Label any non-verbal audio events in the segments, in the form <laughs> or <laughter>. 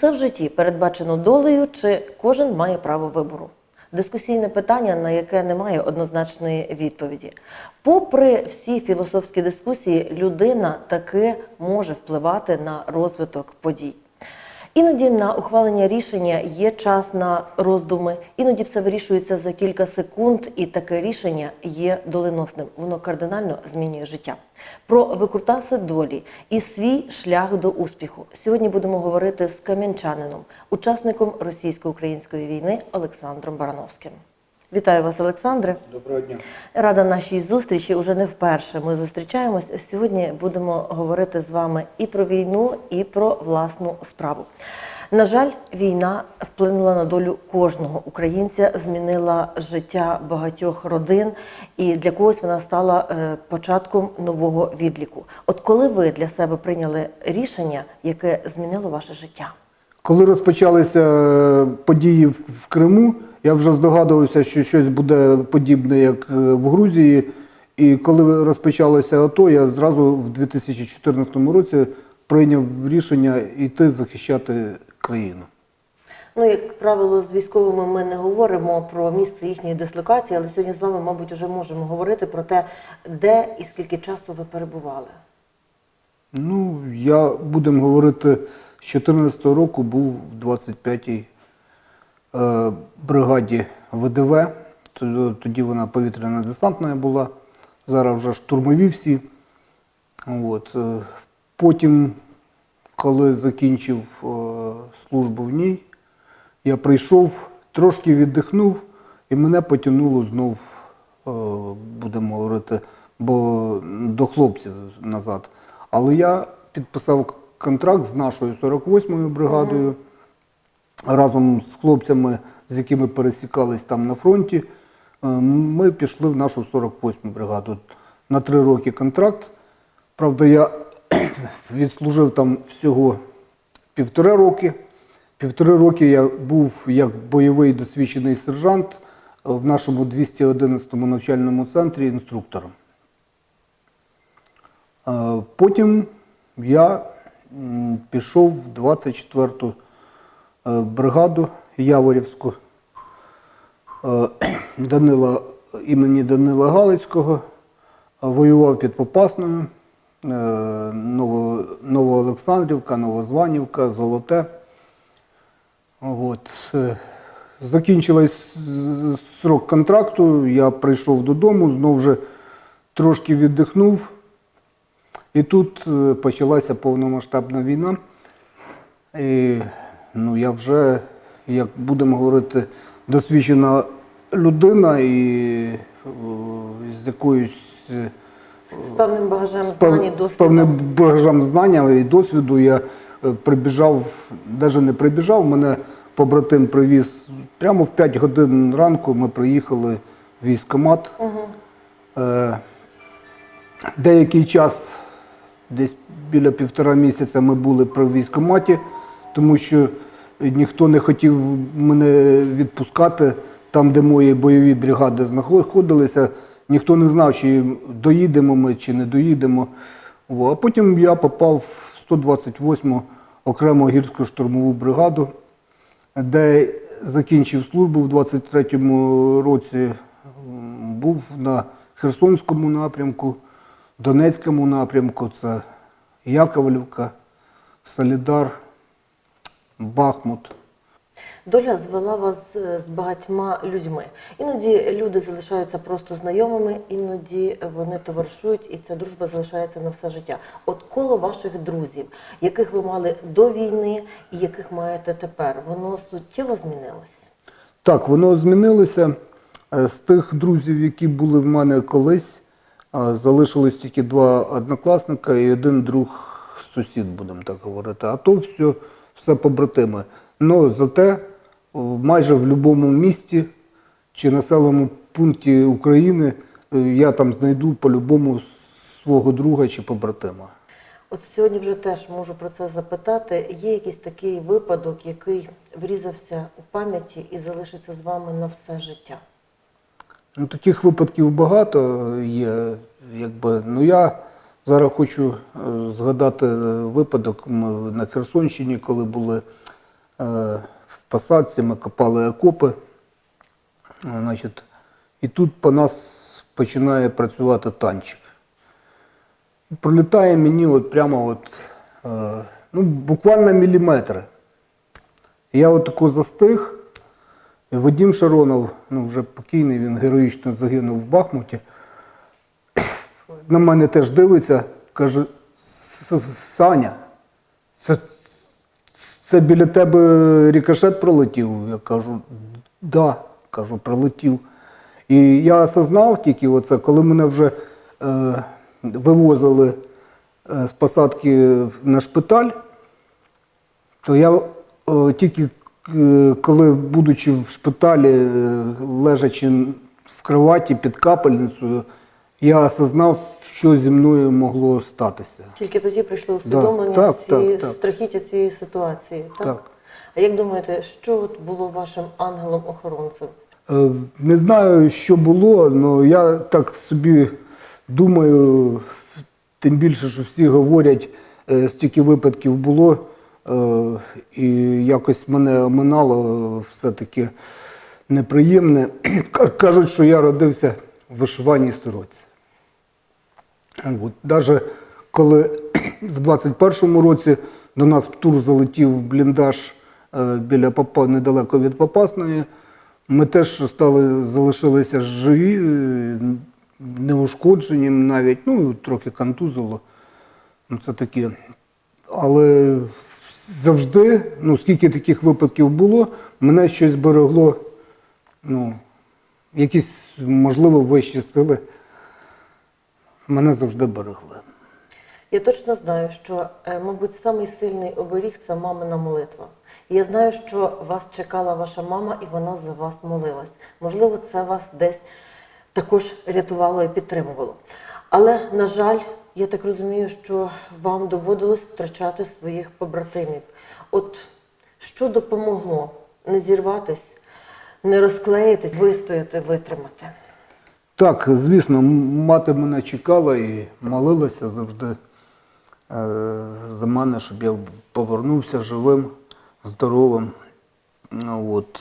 Усе в житті передбачено долею, чи кожен має право вибору? Дискусійне питання, на яке немає однозначної відповіді. Попри всі філософські дискусії, людина таки може впливати на розвиток подій. Іноді на ухвалення рішення є час на роздуми, іноді все вирішується за кілька секунд, і таке рішення є доленосним. Воно кардинально змінює життя. Про викрутаси долі і свій шлях до успіху. Сьогодні будемо говорити з кам'янчанином, учасником російсько-української війни Олександром Барановським. Вітаю вас, Олександре. Доброго дня. Рада нашій зустрічі. Уже не вперше ми зустрічаємось. Сьогодні будемо говорити з вами і про війну, і про власну справу. На жаль, війна вплинула на долю кожного українця, змінила життя багатьох родин, і для когось вона стала е, початком нового відліку. От коли ви для себе прийняли рішення, яке змінило ваше життя? Коли розпочалися е, події в в Криму, я вже здогадувався, що щось буде подібне, як е, в Грузії. І коли розпочалося АТО, я зразу в 2014 році прийняв рішення йти захищати країну. Ну, як правило, з військовими ми не говоримо про місце їхньої дислокації, але сьогодні з вами, мабуть, вже можемо говорити про те, де і скільки часу ви перебували. Ну, я будемо говорити, з 2014 року був в 25-й е, бригаді ВДВ. Тоді вона повітряно-десантна була, зараз вже штурмові всі. От. е, Потім, коли закінчив е, службу в ній, я прийшов, трошки віддихнув, і мене потягнуло знов, е, будемо говорити, бо до хлопців назад. Але я підписав контракт з нашою 48-ю бригадою разом з хлопцями, з якими пересікались там на фронті. е, Ми пішли в нашу 48-му бригаду. На три роки контракт. Правда, я <clears throat> відслужив там всього півтори роки. Півтори роки я був як бойовий досвідчений сержант в нашому 211-му навчальному центрі інструктором. Е, Потім я пішов в 24-ту е, бригаду Яворівську е, Данила, імені Данила Галицького, е, воював під Попасною, е, Ново, Новоолександрівка, Новозванівка, Золоте. От. е, Закінчилась срок контракту, я прийшов додому, знов вже трошки віддихнув. І тут е, почалася повномасштабна війна. І ну, я вже, як будемо говорити, досвідчена людина і о, з якоюсь е, З певним багажем з пев- знань і з певним багажем знання і досвіду я е, прибіжав, навіть не прибіжав, мене побратим привіз прямо в 5 годин ранку. Ми приїхали в військкомат. Е, Деякий час, десь біля півтора місяця, ми були при військкоматі, тому що ніхто не хотів мене відпускати там, де мої бойові бригади знаходилися. Ніхто не знав, чи доїдемо ми, чи не доїдемо. А потім я попав в 128-му окрему гірську штурмову бригаду, де закінчив службу в 23-му році. Був на Херсонському напрямку, Донецькому напрямку, це Яковлівка, Солідар, Бахмут. Доля звела вас е, з багатьма людьми. Іноді люди залишаються просто знайомими, іноді вони товаришують, і ця дружба залишається на все життя. От коло ваших друзів, яких ви мали до війни і яких маєте тепер, воно суттєво змінилось. Так, воно змінилося. Е, З тих друзів, які були в мене колись, е, залишилось тільки два однокласника і один друг сусід, будемо так говорити. А то все, все побратими. Ну, зате майже в будь-якому місті чи населеному пункті України е, я там знайду по-любому свого друга чи побратима. От сьогодні вже теж можу про це запитати. Є якийсь такий випадок, який врізався у пам'яті і залишиться з вами на все життя? Ну, таких випадків багато є. Якби. Ну, я зараз хочу е, згадати е, випадок ми на Херсонщині, коли були в посадці, ми копали окопи. Е, Значить, і тут по нас починає працювати танчик. Пролітає мені от прямо от, е, ну, буквально міліметри. Я от тако застиг. Вадим Шаронов, ну вже покійний, він героїчно загинув в Бахмуті. На мене теж дивиться, каже: Саня, це, це біля тебе рікошет пролетів. Я кажу, да, кажу, пролетів. І я осознав тільки оце, коли мене вже е, вивозили е, з посадки на шпиталь, то я е, тільки е, коли, будучи в шпиталі, е, лежачи в кроваті під капельницею, я осознав, що зі мною могло статися. Тільки тоді прийшло усвідомлення так, цієї так, так. страхіття цієї ситуації. Так? Так. А як думаєте, що от було вашим ангелом-охоронцем? Е, Не знаю, що було, але я так собі думаю, тим більше, що всі говорять, е, стільки випадків було, е, і якось мене оминало все-таки неприємне. Кажуть, що я родився в вишиваній сороці. Даже коли <clears throat> в 21-му році до нас в тур залетів бліндаж е, біля Попа, недалеко від Попасної, ми теж стали, залишилися живі, е, неушкоджені навіть, ну, трохи контузило. Ну, це таке. Але завжди, ну, скільки таких випадків було, мене щось берегло, ну, якісь, можливо, вищі сили мене завжди берегли. Я точно знаю, що, е, мабуть, самий сильний оберіг це мамина молитва. Я знаю, що вас чекала ваша мама, і вона за вас молилась. Можливо, це вас десь також рятувало і підтримувало. Але, на жаль, я так розумію, що вам доводилось втрачати своїх побратимів. От що допомогло не зірватись, не розклеїтись, вистояти, витримати? Так, звісно, мати мене чекала і молилася завжди е, за мене, щоб я повернувся живим, здоровим. Ну, от.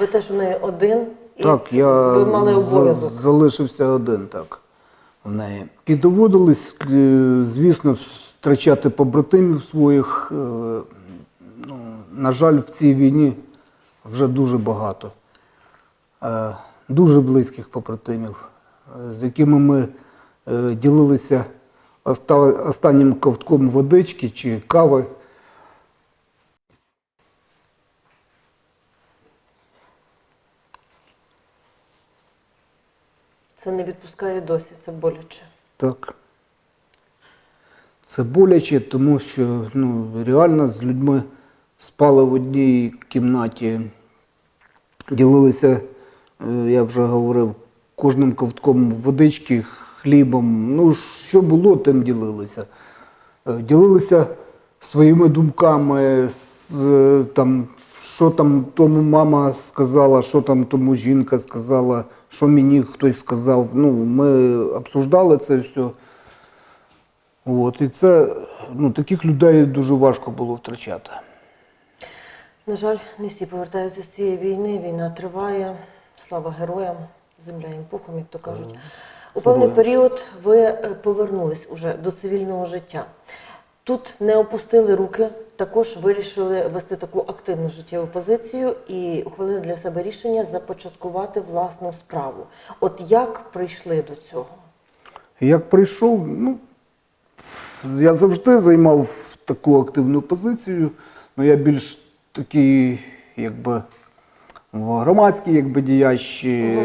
Ви теж у неї один, і Так, я ви мали обов'язок. залишився один, так, в неї. І доводилось, е, звісно, втрачати побратимів своїх. е, Ну, на жаль, в цій війні вже дуже багато. Дуже близьких побратимів, з якими ми е, ділилися останнім ковтком водички чи кави. Це не відпускає досі, це боляче. Так. Це боляче, тому що ну, реально з людьми спали в одній кімнаті, ділилися, я вже говорив, кожним ковтком водички, хлібом. Ну, що було, тим ділилися. Е, Ділилися своїми думками, е, там, що там тому мама сказала, що там тому жінка сказала, що мені хтось сказав. Ну, ми обсуждали це все. От, і це ну, таких людей дуже важко було втрачати. На жаль, не всі повертаються з цієї війни. Війна триває. Слава героям, земля їм пухом, як то кажуть. У певний період ви е, повернулись уже до цивільного життя. Тут не опустили руки, також вирішили вести таку активну життєву позицію і ухвалили для себе рішення започаткувати власну справу. От як прийшли до цього? Як прийшов, ну, я завжди займав таку активну позицію, але я більш такий, якби, громадський якби, діяч, е,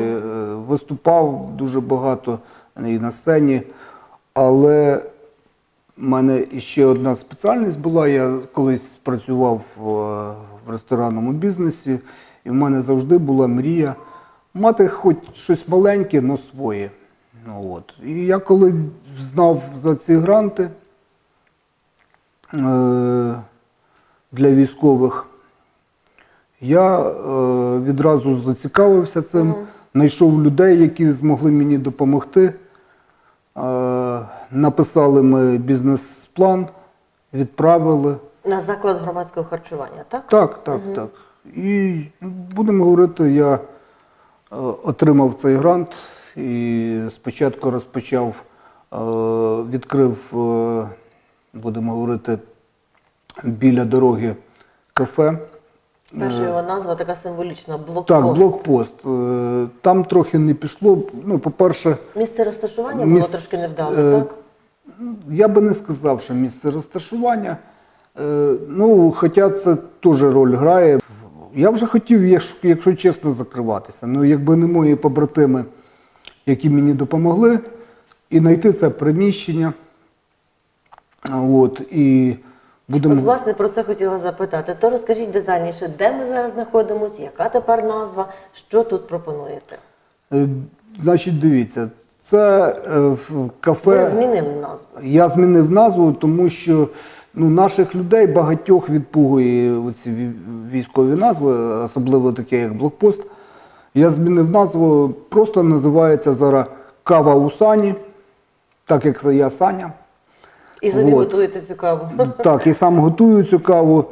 виступав дуже багато і на сцені, але в мене ще одна спеціальність була. Я колись працював е, в ресторанному бізнесі, і в мене завжди була мрія мати хоч щось маленьке, але своє. Ну, от. І я коли знав за ці гранти е, для військових, я е, відразу зацікавився цим, знайшов людей, які змогли мені допомогти. Е, написали ми бізнес-план, відправили. На заклад громадського харчування, так? Так, так, так. І будемо говорити, я е, отримав цей грант і спочатку розпочав, е, відкрив, е, будемо говорити, біля дороги кафе. Перша його назва така символічна блокпост. Так, блокпост. Е, Там трохи не пішло. Ну, по-перше, Місце розташування було трошки невдале, е, так? Я би не сказав, що місце розташування. Е, Ну, хоча це теж роль грає. Я вже хотів, якщо чесно, закриватися. Ну, якби не мої побратими, які мені допомогли, і знайти це приміщення. От, і будемо. От, власне, про це хотіла запитати. То розкажіть детальніше, де ми зараз знаходимося, яка тепер назва, що тут пропонуєте? Е, Значить, дивіться, це е, кафе. Ви змінили назву. Я змінив назву, тому що ну, наших людей багатьох відпугує ві- військові назви, особливо таке, як блокпост. Я змінив назву, просто називається зараз Кава у Сані, так як це я Саня. І самі Вот. готуєте цю каву. <laughs> Так, і сам готую цю каву.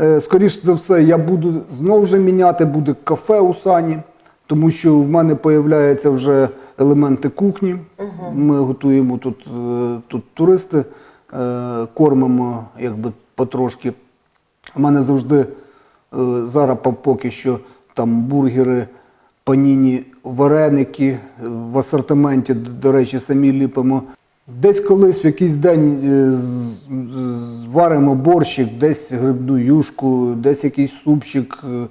Е, Скоріше за все, я буду знову ж міняти, буде кафе у Сані, тому що в мене з'являються вже елементи кухні. Ми готуємо тут, е, тут туристи, е, кормимо якби потрошки. У мене завжди зараз поки що там бургери, паніні, вареники в асортименті, до речі, самі ліпимо. Десь колись в якийсь день е, варимо борщик, десь грибну юшку, десь якийсь супчик. е.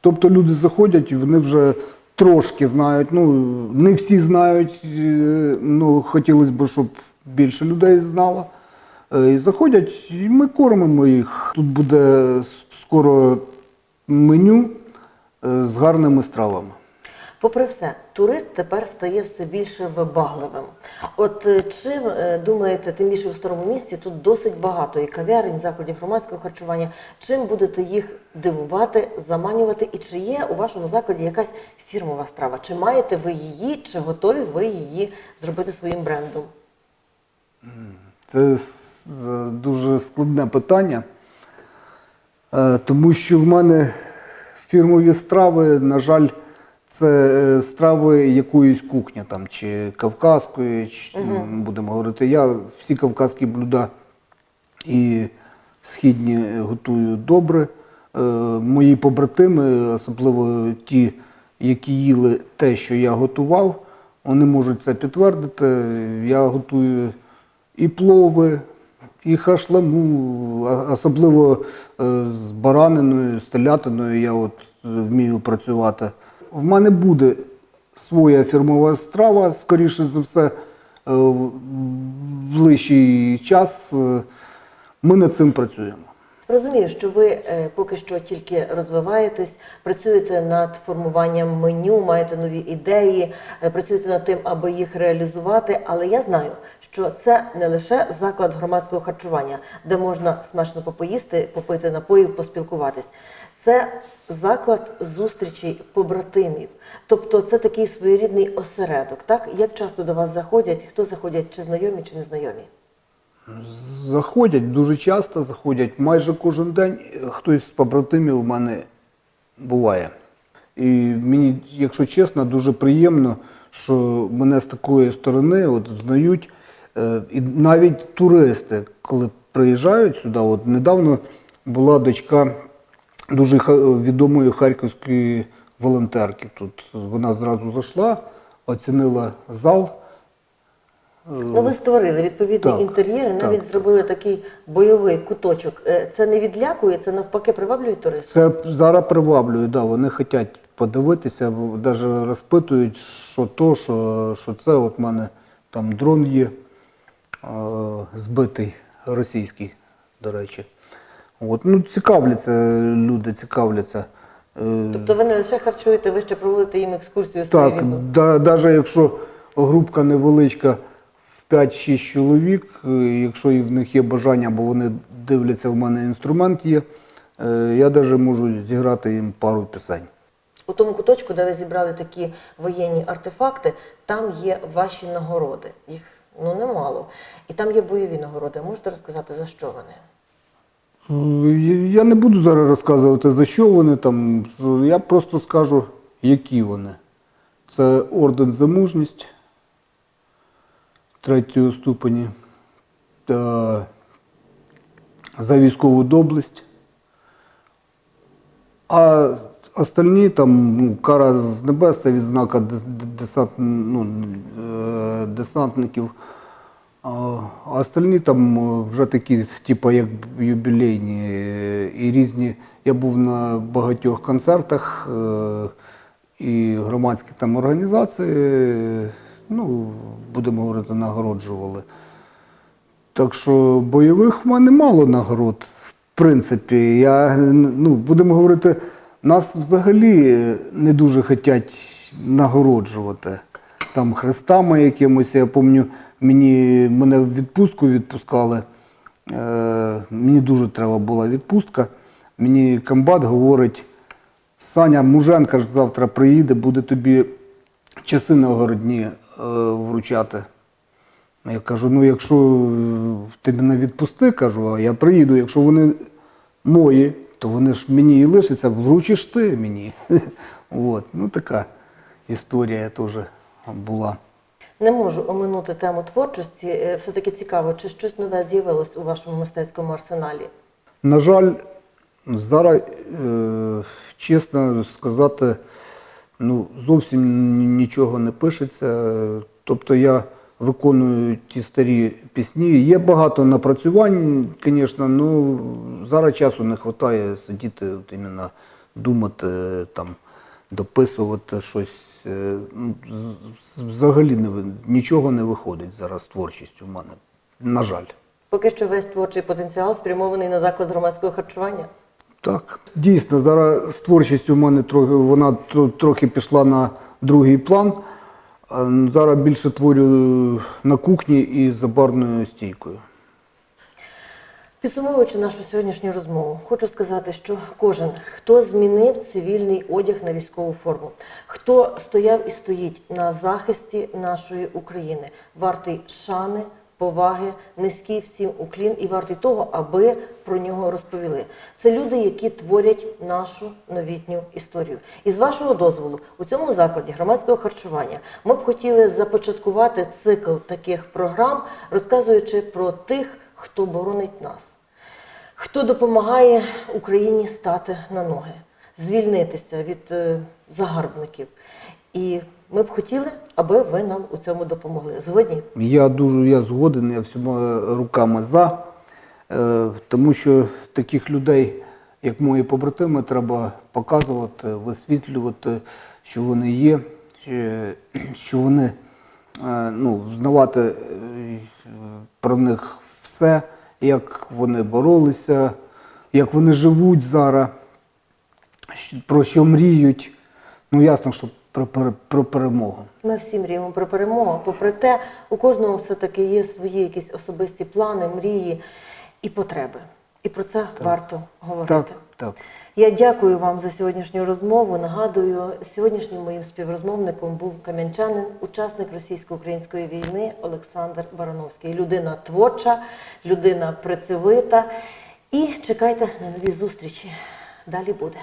Тобто люди заходять і вони вже трошки знають. Ну, не всі знають, е, ну хотілося б, щоб більше людей знало. І заходять, і ми кормимо їх. Тут буде скоро меню з гарними стравами. Попри все, турист тепер стає все більше вибагливим. От е, чим е, думаєте, тим більше у старому місті тут досить багато і кав'ярень, закладів громадського харчування. Чим будете їх дивувати, заманювати? І чи є у вашому закладі якась фірмова страва? Чи маєте ви її, чи готові ви її зробити своїм брендом? Це е, дуже складне питання, тому що в мене фірмові страви, на жаль, це е, страви якоїсь кухні, там, чи кавказької, чи, м, будемо говорити. Я всі кавказькі блюда і східні готую добре. Е, Мої побратими, особливо ті, які їли те, що я готував, вони можуть це підтвердити. Я готую і плови, і хашламу, особливо е, з бараниною, з телятиною я от е, вмію працювати. В мене буде своя фірмова страва, скоріше за все, е, в ближчий час. е, Ми над цим працюємо. Розумію, що ви е, поки що тільки розвиваєтесь, працюєте над формуванням меню, маєте нові ідеї, працюєте над тим, аби їх реалізувати. Але я знаю, що це не лише заклад громадського харчування, де можна смачно попоїсти, попити напоїв, поспілкуватись. Це заклад зустрічей побратимів. Тобто це такий своєрідний осередок. Так як часто до вас заходять, хто заходять, чи знайомі, чи незнайомі? Заходять дуже часто, заходять майже кожен день. Хтось з побратимів у мене буває. І мені, якщо чесно, дуже приємно, що мене з такої сторони от, знають. Е, І навіть туристи, коли приїжджають сюди, от недавно була дочка дуже відомої харківської волонтерки. Тут вона зразу зайшла, оцінила зал. Ну, ви створили відповідний Так, інтер'єр, навіть так. зробили такий бойовий куточок. Е, Це не відлякує, це навпаки приваблює туристів. Це зараз приваблює, да, вони хочуть подивитися, навіть розпитують, що то, що, що це. От в мене там дрон є, е, збитий російський, до речі. От, ну, цікавляться люди, цікавляться. Е, Тобто ви не лише харчуєте, ви ще проводите їм екскурсію свою так, да, навіть якщо групка невеличка в 5-6 чоловік, е, якщо і в них є бажання, бо вони дивляться, в мене інструмент є, е, я навіть можу зіграти їм пару пісень. У тому куточку, де ви зібрали такі воєнні артефакти, там є ваші нагороди. Їх ну немало. І там є бойові нагороди. Можете розказати, за що вони? Я не буду зараз розказувати, за що вони там. Я просто скажу, які вони. Це орден за мужність третього ступені та за військову доблесть. А остальні там ну, кара з небес це відзнака десант, ну, е, десантників. А остальні там вже такі, типу, як юбілейні і різні. Я був на багатьох концертах і громадські там організації, ну, будемо говорити, нагороджували. Так що бойових в мене мало нагород. В принципі, я, ну, будемо говорити, нас взагалі не дуже хочуть нагороджувати. Там хрестами якимось, я пам'ятаю, мені, мене в відпустку відпускали. Е, мені дуже треба була відпустка. Мені комбат говорить, Саня Муженка ж завтра приїде, буде тобі часи нагородні е, вручати. Я кажу, ну якщо е, ти мене відпусти, кажу, а я приїду, якщо вони мої, то вони ж мені і лишаться, вручиш ти мені. <laughs> От, ну така історія теж була. Не можу оминути тему творчості. Е, Все-таки цікаво, чи щось нове з'явилось у вашому мистецькому арсеналі? На жаль, зараз, е, чесно сказати, ну, зовсім нічого не пишеться. Тобто я виконую ті старі пісні. Є багато напрацювань, звісно, але зараз часу не вистачає сидіти, от іменно думати, там, дописувати щось. Е, ну, Взагалі не, нічого не виходить зараз з творчістю в мене. На жаль. Поки що весь творчий потенціал спрямований на заклад громадського харчування. Так, дійсно, зараз з творчістю в мене трохи вона трохи пішла на другий план. Зараз більше творю на кухні і за барною стійкою. Підсумовуючи нашу сьогоднішню розмову, хочу сказати, що кожен, хто змінив цивільний одяг на військову форму, хто стояв і стоїть на захисті нашої України, вартий шани, поваги, низький всім уклін і вартий того, аби про нього розповіли. Це люди, які творять нашу новітню історію. І з вашого дозволу, у цьому закладі громадського харчування ми б хотіли започаткувати цикл таких програм, розказуючи про тих, хто боронить нас хто допомагає Україні стати на ноги, звільнитися від е, загарбників. І ми б хотіли, аби ви нам у цьому допомогли. Згодні? Я дуже я згоден, я всіма руками за, е, тому що таких людей, як мої побратими, треба показувати, висвітлювати, що вони є, <clears throat> що- вони е, ну, знавати е, про них все, як вони боролися, як вони живуть зараз, про що мріють. Ну ясно, що про, про, про перемогу. Ми всі мріємо про перемогу. Попри те, у кожного все-таки є свої якісь особисті плани, мрії і потреби. І про це варто говорити. Так, так. Я дякую вам за сьогоднішню розмову. Нагадую, сьогоднішнім моїм співрозмовником був кам'янчанин, учасник російсько-української війни Олександр Барановський. Людина творча, людина працьовита. І чекайте на нові зустрічі. Далі буде.